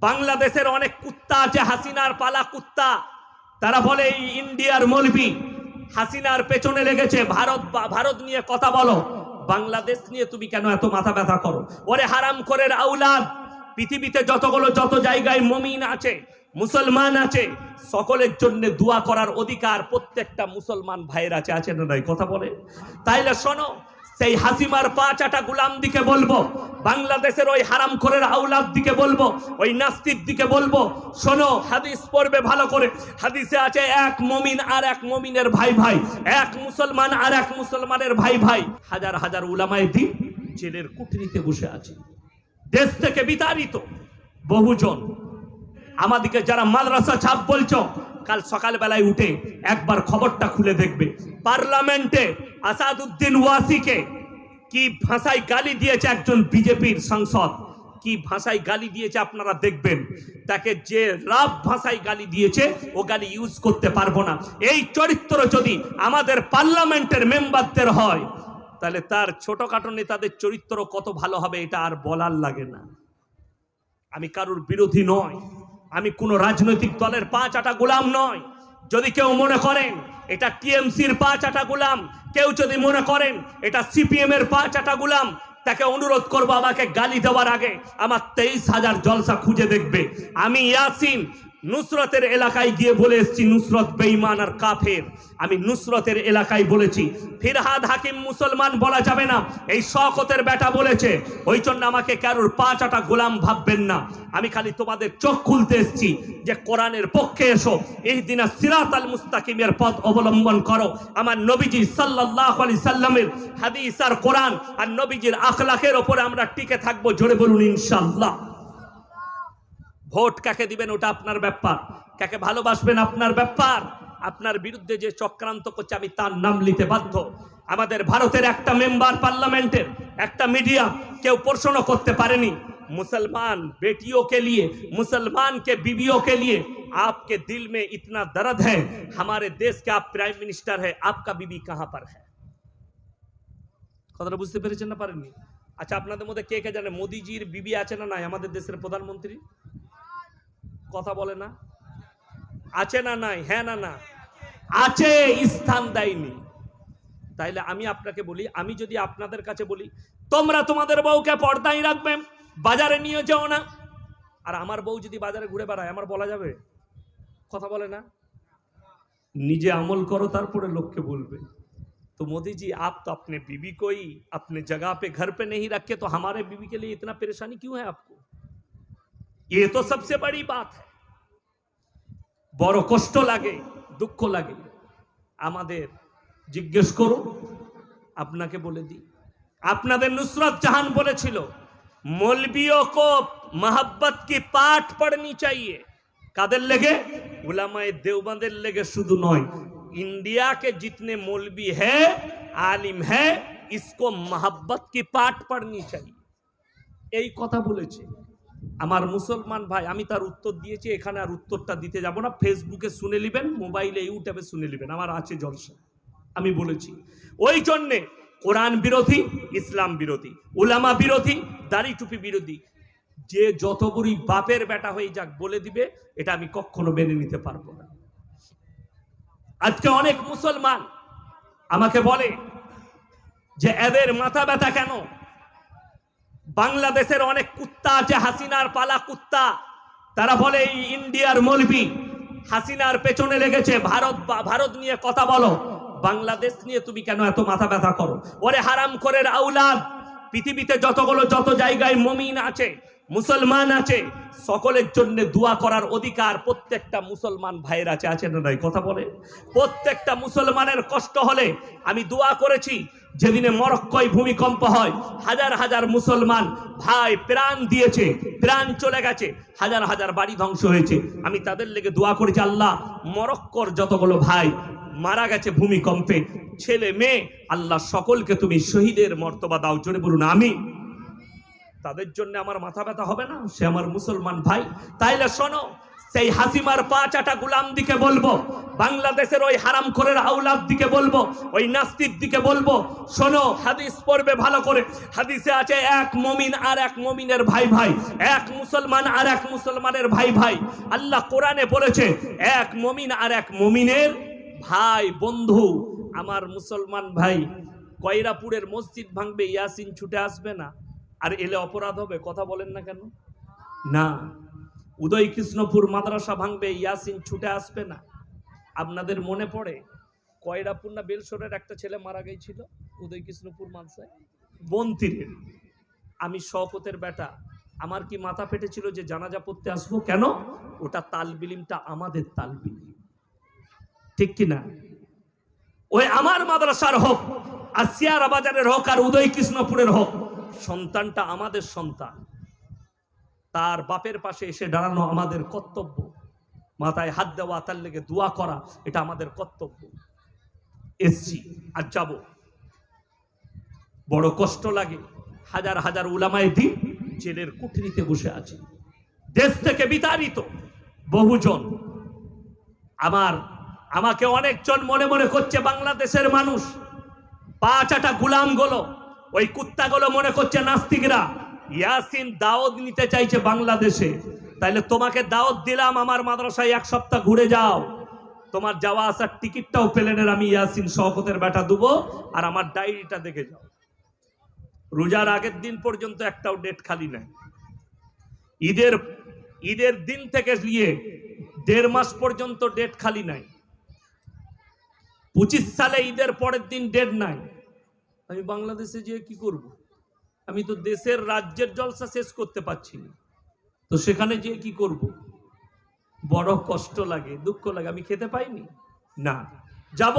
বাংলাদেশের অনেক কুত্তা আছে, হাসিনার পালা কুত্তা। তারা বলে, এই ইন্ডিয়ার মলবি হাসিনার পেছনে লেগেছে, ভারত ভারত নিয়ে কথা বলো। বাংলাদেশ নিয়ে তুমি কেন এত মাথা ব্যথা করো? ওরে হারাম করের আউলাদ, পৃথিবীতে যতগুলো যত জায়গায় মমিন আছে, মুসলমান আছে, সকলের জন্য দোয়া করার অধিকার প্রত্যেকটা মুসলমান ভাইয়ের আছে আছে না নাই? কথা বলে। তাইলে শোনো সেই হাসিমার পা চাটা গুলাম দিকে বলব, বাংলাদেশের ওই হারাম করের আউলাদ দিকে বলব, ওই নাস্তিক দিকে বলব, শোনো, হাদিস পড়বে ভালো করে। হাদিসে আছে এক মমিন আর এক মমিনের ভাই ভাই, এক মুসলমান আর এক মুসলমানের ভাই ভাই। হাজার হাজার উলামায় দিন জেলের কুঠরিতে বসে আছে। দেশ থেকে বিতাড়িত বহুজন। আমাদিকে যারা মাদ্রাসা ছাপ বলছো কাল সকালবেলায় উঠে একবার খবরটা খুলে দেখবে। পার্লামেন্টে আসাদুদ্দিন ওয়াসিকে কি ভাষায় গালি দিয়েছে একজন বিজেপির সাংসদ? কি ভাষায় গালি দিয়েছে আপনারা দেখবেন। তাকে যে রাব ভাষায় গালি দিয়েছে, ও গালি ইউজ করতে পারব না। এই চরিত্র যদি আমাদের পার্লামেন্টের মেম্বারদের হয়, তাহলে তার ছোটখাটো নেতাদের চরিত্র কত ভালো হবে এটা আর বলার লাগে না। আমি কারুর বিরোধী নয়। আমি কোনো রাজনৈতিক দলের পাঁচ আটা গোলাম নয়। যদি কেউ মনে করেন এটা টিএমসির পাঁচ আটা গোলাম, কেউ যদি মনে করেন এটা সিপিএম এর পাঁচ আটা গোলাম, তাকে অনুরোধ করব আমাকে গালি দেওয়ার আগে আমার তেইশ হাজার জলসা খুঁজে দেখবে। আমি ইয়াসিন নুসরতের এলাকায় গিয়ে বলে এসেছি, নুসরত বেঈমান আর কাফের। আমি নুসরতের এলাকায় বলেছি, ফিরহাদ হাকিম মুসলমান বলা যাবে না। এই শকতের বেটা বলেছে, ওই জন্য আমাকে কারোর পাঁচ আটা গোলাম ভাববেন না। আমি খালি তোমাদের চোখ খুলতে এসছি যে কোরআনের পক্ষে এসো। এই দিনা সিরাত আল মুস্তাকিমের পথ অবলম্বন করো। আমার নবীজি সাল্লাল্লাহু আলাইহি সাল্লামের হাদিস আর কোরআন আর নবীজির আখলাখের ওপরে আমরা টিকে থাকব, জোরে বলুন ইনশাআল্লাহ। ভোট কাকে দিবেন ওটা আপনার ব্যাপার কাকে ভালোবাসবেন আপনার ব্যাপার আপনার বিরুদ্ধে যে চক্রান্ত করছে আমি তার নাম নিতে বাধ্য আমাদের ভারতের একটা মেম্বার পার্লামেন্টের একটা মিডিয়া কেউ প্রশ্ন করতে পারেনি मुसलमान बेटियों के लिए मुसलमान के बीवियों के लिए आपके दिल में इतना दर्द है हमारे देश के आप प्राइम मिनिस्टर है आपका बीबी कहां पर है কথাটা বুঝতে পেরেছেন না পারেননি আচ্ছা আপনাদের মধ্যে কে কে জানে মোদিজির বিবি আছে না নাই আমাদের দেশের প্রধানমন্ত্রী কথা বলে না আছে না নাই হ্যাঁ না না আছে স্থান দেয়নি তাইলে আমি আপনাকে বলি আমি যদি আপনাদের কাছে বলি তোমরা তোমাদের বউকে পর্দায় রাখবে বাজারে নিয়ে যাও না আর আমার বউ যদি বাজারে ঘুরে বেড়ায় আমার বলা যাবে কথা বলে না নিজে আমল করো তারপরে লোককে বলবে तो मोदी जी आप तो अपने बीबी को ही अपने जगह पे घर पे नहीं रखे तो हमारे बीबी के लिए इतना परेशानी क्यों है आपको এ তো সবচেয়ে বড় বাত বড় কষ্ট लागे দুঃখ লাগে আমাদের জিজ্ঞেস করুন আপনাকে বলে দিই আপনাদের নুসরত জাহান বলেছিল মলবিও কো মহাব্বত কি পাঠ পড়নি চাইয়ে কাদের লেগে উলামায় দেওবাদের লেগে শুধু নয় इंडिया के जितने मौलवी है, आलिम है, इसको मोहब्बत की पाठ पढ़नी चाहिए। यही कथा बोले আমার মুসলমান ভাই, আমি তার উত্তর দিয়েছি, এখানে আর উত্তরটা দিতে যাব না। ফেসবুকে শুনে নেবেন, মোবাইলে, ইউটিউবে শুনে নেবেন। আমার আছে জলসা, আমি বলেছি। ওই জন্যে কোরআন বিরোধী, ইসলাম বিরোধী, উলামা বিরোধী, দাড়ি টুপি বিরোধী, যে যত বড়ই বাপের বেটা হয়ে যাক বলে দিবে, এটা আমি কখনো মেনে নিতে পারব না। আজকে অনেক মুসলমান আমাকে বলে যে, এদের মাথা ব্যথা কেন? বাংলাদেশের অনেক কুত্তা আছে, হাসিনার পালা কুত্তা। তারা বলে, এই ইন্ডিয়ার মলবি হাসিনার পেছনে লেগেছে, ভারত ভারত নিয়ে কথা বলো। বাংলাদেশ নিয়ে তুমি কেন এত মাথা ব্যথা করো? ওরে হারাম করের আউলাদ, পৃথিবীতে যতগুলো, যত জায়গায় মমিন আছে মুসলমান আছে, সকলের জন্য দোয়া করার অধিকার প্রত্যেকটা মুসলমান ভাইয়ের আছে আছে না নাই? কথা বলে। প্রত্যেকটা মুসলমানের কষ্ট হলে আমি দোয়া করেছি, যেদিনে মরক্কয় ভূমিকম্প হয়, হাজার হাজার মুসলমান ভাই প্রাণ দিয়েছে, প্রাণ চলে গেছে, হাজার হাজার বাড়ি ধ্বংস হয়েছে। আমি তাদের লেগে দোয়া করেছি, আল্লাহ, মরক্কর যতগুলো ভাই মারা গেছে ভূমিকম্পে, ছেলে মেয়ে, আল্লাহ, সকলকে তুমি শহীদের মর্তবা দাও, জোরে বলুন আমি তাদের জন্য আমার মাথা ব্যথা হবে না? সে আমার মুসলমান ভাই। তাইলে শোনো, সেই হাসিমার পা চাটা গুলাম দিকে বলব, বাংলাদেশের ওই হারাম করের আউলাদ দিকে বলব, ওই নাস্তিক দিকে বলব। শোনো, হাদিস পড়বে ভালো করে। হাদিসে আছে এক মমিন আর এক মমিনের ভাই ভাই, এক মুসলমান আর এক মুসলমানের ভাই ভাই। আল্লাহ কোরআনে বলেছে, এক মমিন আর এক মমিনের ভাই, বন্ধু। আমার মুসলমান ভাই, কয়রাপুরের মসজিদ ভাঙবে, ইয়াসিন ছুটে আসবে না? আর এলে অপরাধ হবে, কথা বলেন না কেন? না। উদয় কৃষ্ণপুর মাদ্রাসা ভাঙবে, ইয়াসিন ছুটে আসবে না। আপনাদের মনে পড়ে? কয়রাপুর না বেলসরের একটা ছেলে মারা গেছিল উদয় কৃষ্ণপুর মাদ্রাসায়? বন্তিরের। আমি শওকতের বেটা। আমার কি মাথা ফেটেছিল যে জানাজা পড়তে আসব? কেন? ওটা তালবিলিমটা আমাদের তালবিলিম। ঠিক কি না? ওই আমার মাদ্রাসার হোক, আর সিয়ারা বাজারের হোক, আর উদয় কৃষ্ণপুরের হোক। সন্তানটা আমাদের সন্তান। তার বাপের পাশে এসে দাঁড়ানো আমাদের কর্তব্য। মাথায় হাত দেওয়া, তার লেগে দোয়া করা, এটা আমাদের কর্তব্য। এসছি, আর যাব। বড় কষ্ট লাগে। হাজার হাজার উলামায় দিন জেলের কুঠরিতে বসে আছে। দেশ থেকে বিতাড়িত বহুজন। আমার, আমাকে অনেকজন মনে মনে করছে, বাংলাদেশের মানুষ। পাঁচাটা গুলামগুলো। ওই কুত্তাগুলো মনে করছে নাস্তিকরা। ইয়াসিন দাওয়াত নিতে চাইছে বাংলাদেশে। তাইলে তোমাকে দাওয়াত দিলাম আমার মাদ্রাসায় এক সপ্তাহ ঘুরে যাও। তোমার যাওয়া আসার টিকিটটাও প্লেনের আমি ইয়াসিন শওকতের বেটা দেবো আর আমার ডায়েরিটা দেখে যাও। রোজার আগের দিন পর্যন্ত একটাও ডেট খালি নাই। ঈদের ঈদের দিন থেকে নিয়ে দেড় মাস পর্যন্ত ডেট খালি নাই। পঁচিশ সালে ঈদের পরের দিন ডেট নাই। আমি বাংলাদেশে যেয়ে কি করব। আমি তো দেশের রাজ্যের জলসা শেষ করতে পারছি না। তো সেখানে যেয়ে কি করব। বড় কষ্ট লাগে, দুঃখ লাগে। আমি খেতে পাইনি? না। যাব?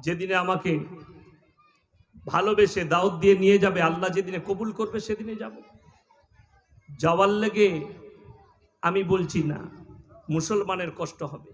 যেদিনে আমাকে ভালোবেসে দাওয়াত দিয়ে নিয়ে যাবে, আল্লাহ যেদিনে কবুল করবে, সেদিনে যাব। যাওয়ার লেগে আমি বলছি না, মুসলমানের কষ্ট হবে।